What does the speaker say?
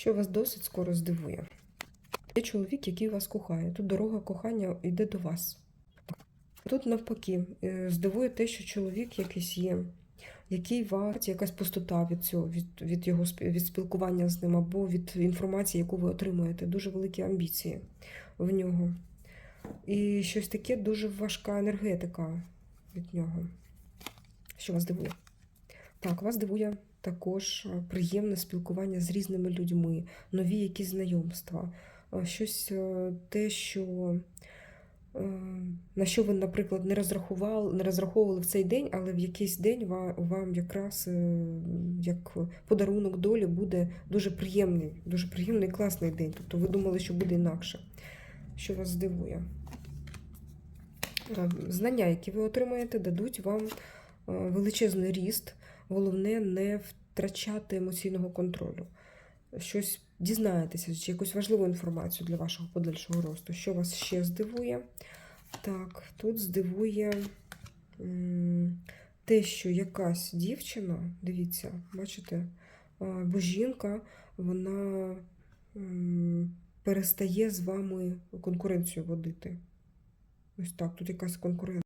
що вас досить скоро здивує. Є чоловік, який вас кохає. Тут дорога кохання йде до вас. Тут навпаки, е, здивує те, що чоловік якийсь є, який вас якась пустота від цього, від, від його від спілкування з ним, або від інформації, яку ви отримуєте. Дуже великі амбіції в нього. І щось таке дуже важка енергетика від нього. Що вас дивує? Так, вас дивує також е, приємне спілкування з різними людьми, нові якісь знайомства, е, щось е, те, що на що ви, наприклад, не розрахували, не розраховували в цей день, але в якийсь день ва- вам якраз як подарунок долі буде дуже приємний, дуже приємний класний день. Тобто ви думали, що буде інакше. Що вас здивує? Знання, які ви отримаєте, дадуть вам величезний ріст. Головне не втрачати емоційного контролю. Щось дізнаєтеся, чи якусь важливу інформацію для вашого подальшого росту. Що вас ще здивує? Так, тут здивує те, що якась дівчина, дивіться, бачите, а, або жінка, вона перестає з вами конкуренцію водити. Ось так, тут якась конкуренція.